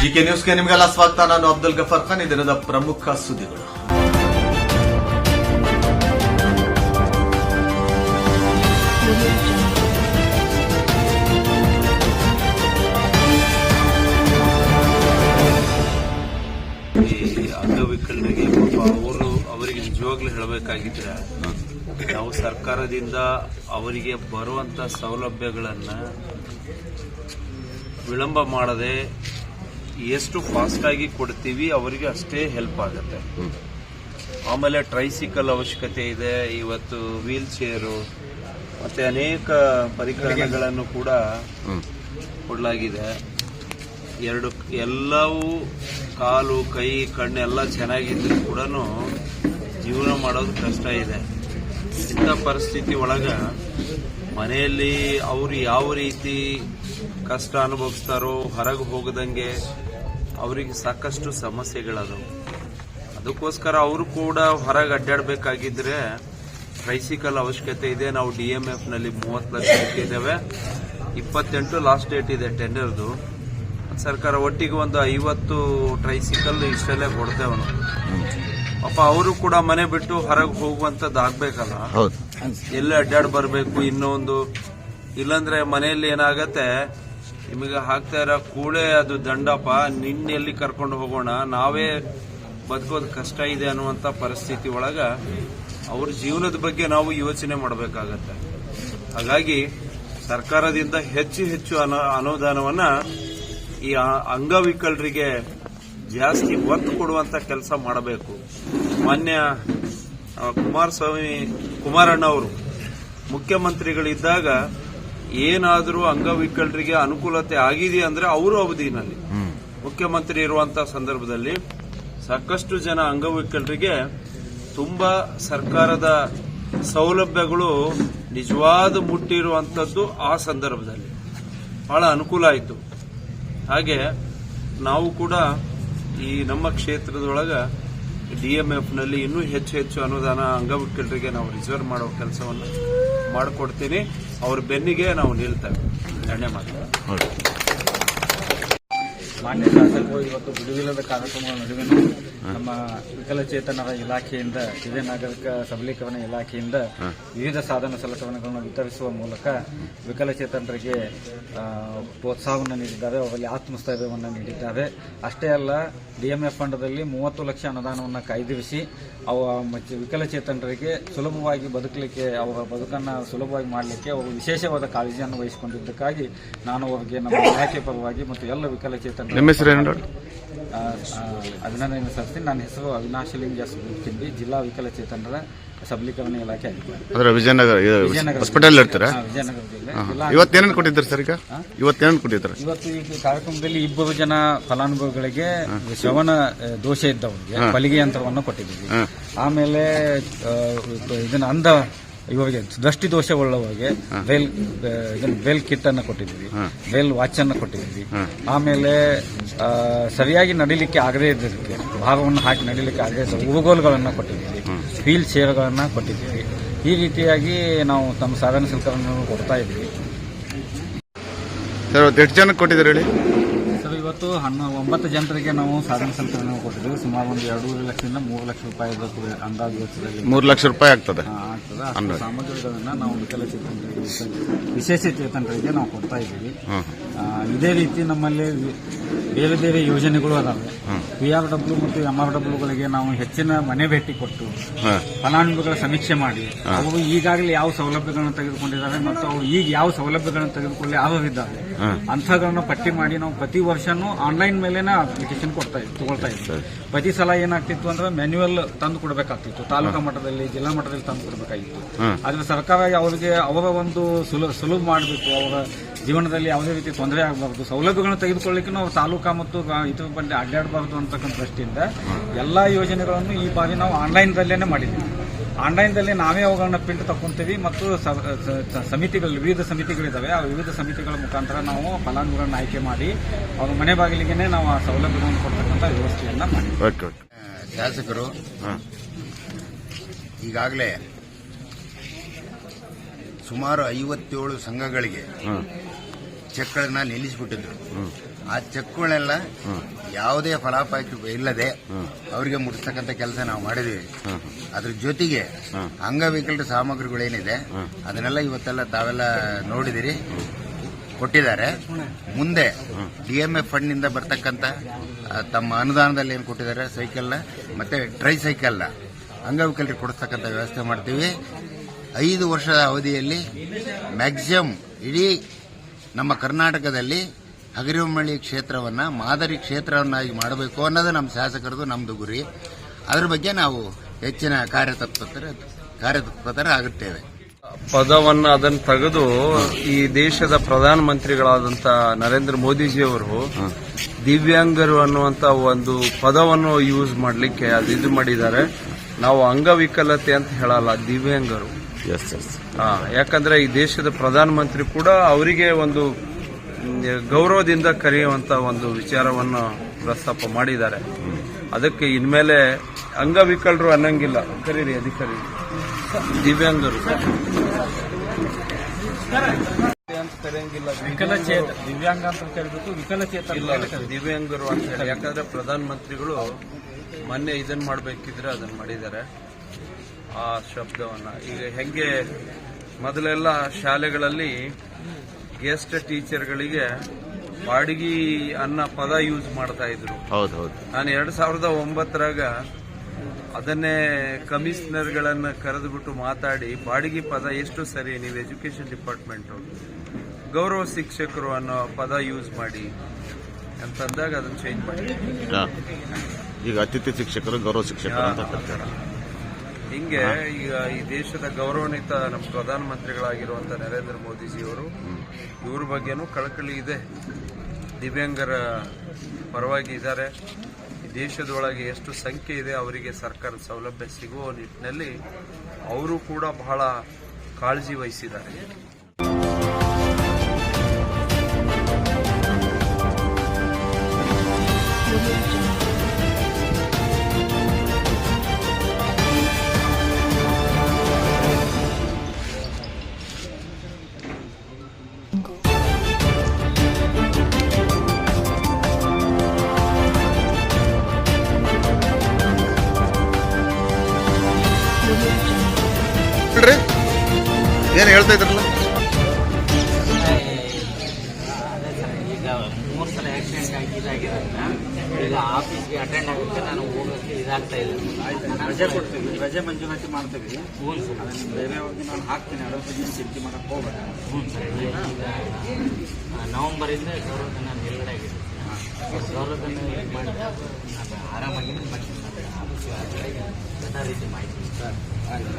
GK ನ್ಯೂಸ್ಗೆ ನಿಮಗೆಲ್ಲ ಸ್ವಾಗತ. ನಾನು ಅಬ್ದುಲ್ ಗಫರ್ ಖಾನ್. ಈ ದಿನದ ಪ್ರಮುಖ ಸುದ್ದಿಗಳು. ಅಂಗವಿಕಲರಿಗೆ ಪಾಪ ಅವರು ಅವರಿಗೆ ನಿಜವಾಗ್ಲೂ ಹೇಳಬೇಕಾಗಿದ್ರೆ, ನಾವು ಸರ್ಕಾರದಿಂದ ಅವರಿಗೆ ಬರುವಂತ ಸೌಲಭ್ಯಗಳನ್ನು ವಿಳಂಬ ಮಾಡದೆ ಎಷ್ಟು ಫಾಸ್ಟ್ ಆಗಿ ಕೊಡ್ತೀವಿ ಅವರಿಗೆ ಅಷ್ಟೇ ಹೆಲ್ಪ್ ಆಗುತ್ತೆ. ಆಮೇಲೆ ಟ್ರೈಸಿಕಲ್ ಅವಶ್ಯಕತೆ ಇದೆ, ಇವತ್ತು ವೀಲ್ ಚೇರು ಮತ್ತೆ ಅನೇಕ ಪರಿಕರಗಳನ್ನು ಕೂಡ ಕೊಡಲಾಗಿದೆ. ಎರಡು, ಎಲ್ಲವೂ ಕಾಲು, ಕೈ, ಕಣ್ಣೆಲ್ಲ ಚೆನ್ನಾಗಿದ್ದರೂ ಕೂಡ ಜೀವನ ಮಾಡೋದು ಕಷ್ಟ ಇದೆ. ಇಂಥ ಪರಿಸ್ಥಿತಿ ಒಳಗ ಮನೆಯಲ್ಲಿ ಅವರು ಯಾವ ರೀತಿ ಕಷ್ಟ ಅನುಭವಿಸ್ತಾರೋ, ಹೊರಗೆ ಹೋಗದಂಗೆ ಅವರಿಗೆ ಸಾಕಷ್ಟು ಸಮಸ್ಯೆಗಳದವು ಅದಕ್ಕೋಸ್ಕರ ಅವರು ಕೂಡ ಹೊರಗೆ ಅಡ್ಡಾಡಬೇಕಾಗಿದ್ರೆ ಟ್ರೈಸಿಕಲ್ ಅವಶ್ಯಕತೆ ಇದೆ. ನಾವು ಡಿ ಎಂ ಎಫ್ನಲ್ಲಿ ಮೂವತ್ತು ಲಕ್ಷ ಇಟ್ಟಿದ್ದೇವೆ ಇಪ್ಪತ್ತೆಂಟು ಲಾಸ್ಟ್ ಡೇಟ್ ಇದೆ ಟೆಂಡರ್ದು ಸರ್ಕಾರ ಒಟ್ಟಿಗೆ ಒಂದು ಐವತ್ತು ಟ್ರೈಸಿಕಲ್ ಇಷ್ಟಲ್ಲೇ ಕೊಡ್ತೇವೆ. ಪಾಪ ಅವರು ಕೂಡ ಮನೆ ಬಿಟ್ಟು ಹೊರಗೆ ಹೋಗುವಂತದ್ದು ಆಗ್ಬೇಕಲ್ಲ ಎಲ್ಲಿ ಅಡ್ಡಾಡ್ ಬರಬೇಕು ಇನ್ನೊಂದು? ಇಲ್ಲಂದ್ರೆ ಮನೆಯಲ್ಲಿ ಏನಾಗತ್ತೆ ನಿಮಗೆ ಹಾಕ್ತಾ ಇರೋ ಕೂಳೆ ಅದು ದಂಡಪ್ಪ ನಿನ್ನ ಎಲ್ಲಿ ಕರ್ಕೊಂಡು ಹೋಗೋಣ? ನಾವೇ ಬದುಕೋದು ಕಷ್ಟ ಇದೆ ಅನ್ನುವಂತ ಪರಿಸ್ಥಿತಿ ಒಳಗ ಅವ್ರ ಜೀವನದ ಬಗ್ಗೆ ನಾವು ಯೋಚನೆ ಮಾಡಬೇಕಾಗತ್ತೆ. ಹಾಗಾಗಿ ಸರ್ಕಾರದಿಂದ ಹೆಚ್ಚು ಹೆಚ್ಚು ಅನು- ಅನುದಾನವನ್ನ ಈ ಅಂಗವಿಕಲರಿಗೆ ಜಾಸ್ತಿ ಒತ್ತು ಕೊಡುವಂತ ಕೆಲಸ ಮಾಡಬೇಕು. ಮಾನ್ಯ ಕುಮಾರಸ್ವಾಮಿ ಕುಮಾರಣ್ಣ ಅವರು ಮುಖ್ಯಮಂತ್ರಿಗಳಿದ್ದಾಗ ಏನಾದರೂ ಅಂಗವಿಕಲರಿಗೆ ಅನುಕೂಲತೆ ಆಗಿದೆ ಅಂದ್ರೆ ಅವರು ಅವಧಿನಲ್ಲಿ. ಮುಖ್ಯಮಂತ್ರಿ ಇರುವಂತ ಸಂದರ್ಭದಲ್ಲಿ ಸಾಕಷ್ಟು ಜನ ಅಂಗವಿಕಲರಿಗೆ ತುಂಬಾ ಸರ್ಕಾರದ ಸೌಲಭ್ಯಗಳು ನಿಜವಾದ ಮುಟ್ಟಿರುವಂತದ್ದು ಆ ಸಂದರ್ಭದಲ್ಲಿ. ಬಹಳ ಅನುಕೂಲ ಆಯಿತು. ಹಾಗೆ ನಾವು ಕೂಡ ಈ ನಮ್ಮ ಕ್ಷೇತ್ರದೊಳಗ ಡಿಎಂಎಫ್ನಲ್ಲಿ ಇನ್ನೂ ಹೆಚ್ಚು ಹೆಚ್ಚು ಅನುದಾನ ಅಂಗವಿಕಲರಿಗೆ ನಾವು ರಿಸರ್ವ್ ಮಾಡೋ ಕೆಲಸವನ್ನು ಮಾಡಿಕೊಡ್ತೀನಿ. ಅವ್ರ ಬೆನ್ನಿಗೆ ನಾವು ನಿಲ್ತೇವೆ. ಧನ್ಯವಾದ ಮಾನ್ಯ ಶಾಸಕರು ಇವತ್ತು ಬಿಡುವಿಲ್ಲದ ಕಾರ್ಯಕ್ರಮಗಳ ನಡುವೆ ನಮ್ಮ ವಿಕಲಚೇತನರ ಇಲಾಖೆಯಿಂದ ಹಿರಿಯ ನಾಗರಿಕ ಸಬಲೀಕರಣ ಇಲಾಖೆಯಿಂದ ವಿವಿಧ ಸಾಧನ ಸಲಕರಣೆಗಳನ್ನು ವಿತರಿಸುವ ಮೂಲಕ ವಿಕಲಚೇತನರಿಗೆ ಪ್ರೋತ್ಸಾಹವನ್ನು ನೀಡಿದ್ದಾರೆ ಅವರಲ್ಲಿ ಆತ್ಮಸ್ಥೈರ್ಯವನ್ನು ನೀಡಿದ್ದಾರೆ. ಅಷ್ಟೇ ಅಲ್ಲ ಡಿಎಂಎಫ್ ಫಂಡದಲ್ಲಿ ಮೂವತ್ತು ಲಕ್ಷ ಅನುದಾನವನ್ನು ಕಾಯ್ದಿರಿಸಿ ಅವ ವಿಕಲಚೇತನರಿಗೆ ಸುಲಭವಾಗಿ ಬದುಕಲಿಕ್ಕೆ ಅವರ ಬದುಕನ್ನು ಸುಲಭವಾಗಿ ಮಾಡಲಿಕ್ಕೆ ಅವರು ವಿಶೇಷವಾದ ಕಾಳಜಿಯನ್ನು ವಹಿಸಿಕೊಂಡಿದ್ದಕ್ಕಾಗಿ ನಾನು ಅವರಿಗೆ ನಮ್ಮ ಇಲಾಖೆ ಪರವಾಗಿ ಮತ್ತು ಎಲ್ಲ ವಿಕಲಚೇತನ ನಿಮ್ಮ ಹೆಸರು ಏನು ಅಭಿನಂದನೆ ಸಲ್ಲಿಸ್ತೀನಿ ನನ್ನ ಹೆಸರು ಅವಿನಾಶ ಲಿಂಗ ಕಿಂಡಿ ಜಿಲ್ಲಾ ವಿಕಲಚೇತನರ ಸಬಲೀಕರಣ ಇಲಾಖೆ ಅಂದ್ರೆ ವಿಜಯನಗರ ಹಾಸ್ಪಿಟಲ್ ಇರ್ತಾರೆ? ವಿಜಯನಗರ ಜಿಲ್ಲೆ. ಇವತ್ತೇನೇನು ಕೊಟ್ಟಿದ್ದಾರೆ ಸರ್ ಈಗ? ಇವತ್ತೇನೇನು ಕೊಟ್ಟಿದ್ದಾರೆ? ಇವತ್ತು ಈ ಕಾರ್ಯಕ್ರಮದಲ್ಲಿ ಇಬ್ಬರು ಜನ ಫಲಾನುಭವಿಗಳಿಗೆ ಶ್ರವಣ ದೋಷ ಇದ್ದವರಿಗೆ ಬಲಿಗೆ ಯಂತ್ರವನ್ನು ಕೊಟ್ಟಿದ್ದೀವಿ. ಆಮೇಲೆ ಇದನ್ನ ಅಂಧ ಇವರಿಗೆ ದೃಷ್ಟಿ ದೋಷವುಳ್ಳವರಿಗೆ ವೇಲ್ ವೆಲ್ ಕಿಟ್ ಅನ್ನು ಕೊಟ್ಟಿದ್ದೀವಿ. ವೇಲ್ ವಾಚ್ ಅನ್ನು ಕೊಟ್ಟಿದ್ದೀವಿ. ಆಮೇಲೆ ಸರಿಯಾಗಿ ನಡಿಲಿಕ್ಕೆ ಆಗದೇ ಇದ್ದಕ್ಕೆ ಭಾಗವನ್ನು ಹಾಕಿ ನಡಿಲಿಕ್ಕೆ ಆಗದೇ ಇದ್ದ ಕೊಟ್ಟಿದ್ದೀವಿ. ವೀಲ್ ಚೇರ್ಗಳನ್ನು ಕೊಟ್ಟಿದ್ದೀವಿ. ಈ ರೀತಿಯಾಗಿ ನಾವು ತಮ್ಮ ಸಾಧನ ಶುಲ್ಕವನ್ನು ಕೊಡ್ತಾ ಇದ್ದೀವಿ. ಸರ್ ಎಷ್ಟು ಜನಕ್ಕೆ ಕೊಟ್ಟಿದ್ದಾರೆ ಹೇಳಿ? ಇವತ್ತು ಹನ್ನ ಒಂಬತ್ತು ಜನರಿಗೆ ನಾವು ಸಾಧನ ಸಂಕಲನ ಕೊಟ್ಟಿದ್ದೀವಿ. ಸುಮಾರು ಒಂದು ಎರಡೂವರೆ ಲಕ್ಷದಿಂದ ಮೂರು ಲಕ್ಷ ರೂಪಾಯಿ ಅಂದಾಜು ವೆಚ್ಚದಲ್ಲಿ ಮೂರು ಲಕ್ಷ ರೂಪಾಯಿ ಆಗ್ತದೆ. ಆಗ್ತದೆ. ಸಾಮಗ್ರಿಗಳನ್ನ ನಾವು ವಿಕಲಚೇತನರಿಗೆ ವಿಶ- ವಿಶೇಷ ಚೇತನರಿಗೆ ನಾವು ಕೊಡ್ತಾ ಇದ್ದೀವಿ. ಇದೇ ರೀತಿ ನಮ್ಮಲ್ಲಿ ಬೇರೆ ಬೇರೆ ಯೋಜನೆಗಳು ಅದಾವೆ. ಪಿ ಆರ್ ಡಬ್ಲ್ಯೂ ಮತ್ತು ಎಂ ಆರ್ ಡಬ್ಲ್ಯೂಗಳಿಗೆ ನಾವು ಹೆಚ್ಚಿನ ಮನೆ ಭೇಟಿ ಕೊಟ್ಟು ಫಲಾನುಭವಿಗಳ ಸಮೀಕ್ಷೆ ಮಾಡಿ ಅವರು ಈಗಾಗಲೇ ಯಾವ ಸೌಲಭ್ಯಗಳನ್ನು ತೆಗೆದುಕೊಂಡಿದ್ದಾರೆ ಮತ್ತು ಅವು ಈಗ ಯಾವ ಸೌಲಭ್ಯಗಳನ್ನು ತೆಗೆದುಕೊಳ್ಳಿ ಅರ್ಹರಿದ್ದಾರೆ ಅಂಥಗಳನ್ನ ಪಟ್ಟಿ ಮಾಡಿ ನಾವು ಪ್ರತಿ ವರ್ಷನೂ ಆನ್ಲೈನ್ ಮೇಲೆನೇ ಅಪ್ಲಿಕೇಶನ್ ಕೊಡ್ತಾ ತಗೊಳ್ತಾ ಇದ್ವಿ ಪ್ರತಿ ಸಲ ಏನಾಗ್ತಿತ್ತು ಅಂದ್ರೆ ಮ್ಯಾನ್ಯುವಲ್ ತಂದು ಕೊಡಬೇಕಾಗ್ತಿತ್ತು. ತಾಲೂಕಾ ಮಟ್ಟದಲ್ಲಿ ಜಿಲ್ಲಾ ಮಟ್ಟದಲ್ಲಿ ತಂದು ಕೊಡಬೇಕಾಗಿತ್ತು. ಆದ್ರೆ ಸರ್ಕಾರ ಅವರಿಗೆ ಅವರ ಒಂದು ಸುಲಭ ಸುಲಭ ಮಾಡಬೇಕು ಅವರ ಜೀವನದಲ್ಲಿ ಯಾವುದೇ ರೀತಿ ತೊಂದರೆ ಆಗಬಾರ್ದು. ಸೌಲಭ್ಯಗಳನ್ನು ತೆಗೆದುಕೊಳ್ಳಿಕ್ಕೆ ನಾವು ತಾಲೂಕಾ ಮತ್ತು ಇದ್ರ ಇತರ ಬಂದು ಅಡ್ಡಾಡಬಾರ್ದು ಅಂತಕ್ಕಂಥ ದೃಷ್ಟಿಯಿಂದ ಎಲ್ಲ ಯೋಜನೆಗಳನ್ನು ಈ ಬಾರಿ ನಾವು ಆನ್ಲೈನ್ದಲ್ಲೇ ಮಾಡಿದ್ದೀವಿ. ಮಾಡಿದ್ವಿ ಆನ್ಲೈನ್ದಲ್ಲಿ ನಾವೇ ಅವುಗಳನ್ನ ಪ್ರಿಂಟ್ ತಗೊಂತೀವಿ ಮತ್ತು ಸಮಿತಿಗಳು ವಿವಿಧ ಸಮಿತಿಗಳಿದ್ದಾವೆ ಆ ವಿವಿಧ ಸಮಿತಿಗಳ ಮುಖಾಂತರ ನಾವು ಫಲಾನುಭವಿಗಳನ್ನು ಆಯ್ಕೆ ಮಾಡಿ ಅವ್ರ ಮನೆ ಬಾಗಿಲಿಗೆ ನಾವು ಆ ಸೌಲಭ್ಯಗಳನ್ನು ಕೊಡ್ತಕ್ಕಂಥ ವ್ಯವಸ್ಥೆಯನ್ನ ಮಾಡಿದ್ದೀವಿ. ಶಾಸಕರು ಹಾಂ. ಈಗಾಗಲೇ ಸುಮಾರು ಐವತ್ತೇಳು ಸಂಘಗಳಿಗೆ ಚೆಕ್ಗಳನ್ನ ನಿಲ್ಲಿಸಿಬಿಟ್ಟಿದ್ರು. ಆ ಚೆಕ್ಗಳೆಲ್ಲ ಯಾವುದೇ ಫಲಾಫಲ ಇಲ್ಲದೆ ಅವರಿಗೆ ಮುಟ್ಟಿಸ್ತಕ್ಕಂಥ ಕೆಲಸ ನಾವು ಮಾಡಿದೀವಿ. ಅದ್ರ ಜೊತೆಗೆ ಅಂಗವಿಕಲರ ಸಾಮಗ್ರಿಗಳೇನಿದೆ ಅದನ್ನೆಲ್ಲ ಇವತ್ತೆಲ್ಲ ತಾವೆಲ್ಲ ನೋಡಿದಿರಿ. ಕೊಟ್ಟಿದ್ದಾರೆ. ಮುಂದೆ ಡಿ ಎಂ ಎಫ್ ಫಂಡ್ನಿಂದ ಬರ್ತಕ್ಕಂಥ ತಮ್ಮ ಅನುದಾನದಲ್ಲಿ ಏನು ಕೊಟ್ಟಿದ್ದಾರೆ ಸೈಕಲ್ನ ಮತ್ತೆ ಟ್ರೈ ಸೈಕಲ್ನ ಅಂಗವಿಕಲರಿಗೆ ಕೊಡಿಸ್ತಕ್ಕಂಥ ವ್ಯವಸ್ಥೆ ಮಾಡ್ತೀವಿ. ಐದು ವರ್ಷದ ಅವಧಿಯಲ್ಲಿ ಮ್ಯಾಕ್ಸಿಮಮ್ ಇಡೀ ನಮ್ಮ ಕರ್ನಾಟಕದಲ್ಲಿ ಹಗರಿಮಳ್ಳಿ ಕ್ಷೇತ್ರವನ್ನು ಮಾದರಿ ಕ್ಷೇತ್ರವನ್ನಾಗಿ ಮಾಡಬೇಕು ಅನ್ನೋದು ನಮ್ಮ ಶಾಸಕರದು ನಮ್ಮದು ಗುರಿ. ಅದ್ರ ಬಗ್ಗೆ ನಾವು ಹೆಚ್ಚಿನ ಕಾರ್ಯತತ್ಪರ ಕಾರ್ಯತತ್ಪರ ಆಗುತ್ತೇವೆ. ಪದವನ್ನ ಅದನ್ನು ತೆಗೆದು ಈ ದೇಶದ ಪ್ರಧಾನ ಮಂತ್ರಿಗಳಾದಂಥ ನರೇಂದ್ರ ಮೋದಿಜಿಯವರು ದಿವ್ಯಾಂಗರು ಅನ್ನುವಂತ ಒಂದು ಪದವನ್ನು ಯೂಸ್ ಮಾಡಲಿಕ್ಕೆ ಅದು ಇದು ಮಾಡಿದ್ದಾರೆ. ನಾವು ಅಂಗವಿಕಲತೆ ಅಂತ ಹೇಳಲ್ಲ ದಿವ್ಯಾಂಗರು. ಯಾಕಂದ್ರೆ ಈ ದೇಶದ ಪ್ರಧಾನಮಂತ್ರಿ ಕೂಡ ಅವರಿಗೆ ಒಂದು ಗೌರವದಿಂದ ಕರೆಯುವಂತ ಒಂದು ವಿಚಾರವನ್ನು ಪ್ರಸ್ತಾಪ ಮಾಡಿದ್ದಾರೆ. ಅದಕ್ಕೆ ಇನ್ಮೇಲೆ ಅಂಗವಿಕಲರು ಅನ್ನಂಗಿಲ್ಲ. ಕರೀರಿ ಅಧಿಕಾರಿ ದಿವ್ಯಾಂಗರು. ಅಂತ ಕರೆಯಂಗಿಲ್ಲ. ವಿಕಲಚೇತ ದಿವ್ಯಾಂಗ ಅಂತ ಕರಿಬೇಕು ವಿಕಲಚೇತ ಇಲ್ಲ ದಿವ್ಯಾಂಗರು ಅಂತ ಹೇಳಿ. ಯಾಕಂದ್ರೆ ಪ್ರಧಾನಮಂತ್ರಿಗಳು ಮೊನ್ನೆ ಇದನ್ನ ಮಾಡಬೇಕಿದ್ರೆ ಅದನ್ನ ಮಾಡಿದ್ದಾರೆ. ಆ ಶಬ್ದವನ್ನು. ಈಗ ಹೆಂಗೆ ಮೊದಲೆಲ್ಲ ಶಾಲೆಗಳಲ್ಲಿ ಗೆಸ್ಟ್ ಟೀಚರ್ಗಳಿಗೆ ಬಾಡಿಗೆ ಅನ್ನ ಪದ ಯೂಸ್ ಮಾಡ್ತಾ ಇದ್ರು. ಹೌದು ಹೌದು. ನಾನು ಎರಡ್ ಸಾವಿರದ ಒಂಬತ್ತರಾಗ ಅದನ್ನೇ ಕಮಿಷನರ್ಗಳನ್ನ ಕರೆದುಬಿಟ್ಟು ಮಾತಾಡಿ ಬಾಡಿಗೆ ಪದ ಎಷ್ಟು ಸರಿ ನೀವು ಎಜುಕೇಶನ್ ಡಿಪಾರ್ಟ್ಮೆಂಟ್ ಗೌರವ ಶಿಕ್ಷಕರು ಅನ್ನೋ ಪದ ಯೂಸ್ ಮಾಡಿ ಅಂತಂದಾಗ ಅದನ್ನ ಚೇಂಜ್ ಮಾಡಿ. ಈಗ ಅತಿಥಿ ಶಿಕ್ಷಕರು ಗೌರವ ಶಿಕ್ಷಕರು ಅಂತ ಹಿಂಗೆ ಈಗ ಈ ದೇಶದ ಗೌರವಾನ್ವಿತ ನಮ್ಮ ಪ್ರಧಾನಮಂತ್ರಿಗಳಾಗಿರುವಂತ ನರೇಂದ್ರ ಮೋದಿಜಿಯವರು, ಇವ್ರ ಬಗ್ಗೆನೂ ಕಳಕಳಿ ಇದೆ. ದಿವ್ಯಾಂಗರ ಪರವಾಗಿ ಇದ್ದಾರೆ. ದೇಶದೊಳಗೆ ಎಷ್ಟು ಸಂಖ್ಯೆ ಇದೆ ಅವರಿಗೆ ಸರ್ಕಾರದ ಸೌಲಭ್ಯ ಸಿಗುವ ನಿಟ್ಟಿನಲ್ಲಿ ಅವರು ಕೂಡ ಬಹಳ ಕಾಳಜಿ ವಹಿಸಿದ್ದಾರೆ. ಮೂರು ಸಲ ಆಕ್ಸಿಡೆಂಟ್ ಆಗಿ ಇದಾಗಿರೋದ್ರಿಂದ ಈಗ ಆಫೀಸ್ಗೆ ಅಟೆಂಡ್ ಆಗುತ್ತೆ ನಾನು ಹೋಗೋಕ್ಕೆ ಇದಾಗ್ತಾ ಇಲ್ಲ ರಜೆ ಕೊಡ್ತೀವಿ. ರಜೆ ಮಂಜೂರಾತಿ ಮಾಡ್ತೀವಿ. ಹ್ಞೂ ಸರ್. ಅದನ್ನು ಬೇರೆ ಹೋಗಿ ನಾನು ಹಾಕ್ತೀನಿ. ಅದರ ಬಗ್ಗೆ ಚಿಂತೆ ಮಾಡೋಕ್ಕೆ ಹೋಗ್ಬೇಡ. ಹ್ಞೂ ಸರ್. ನವಂಬರಿಂದ ಗೌರವ ನಾನು ಗೌರವಧನ ನಿಲುಗಡೆ ಆಗಿದೆ. ಗೌರವಧನ ಮಾಡಿ ನಾನು ಆರಾಮಾಗಿ ಬರ್ತೀನಿ ಸರ್ ಆಫೀಸ್ಗೆ ಆ ಎಲ್ಲ ರೀತಿ ಮಾಹಿತಿ. ಆಯ್ತು.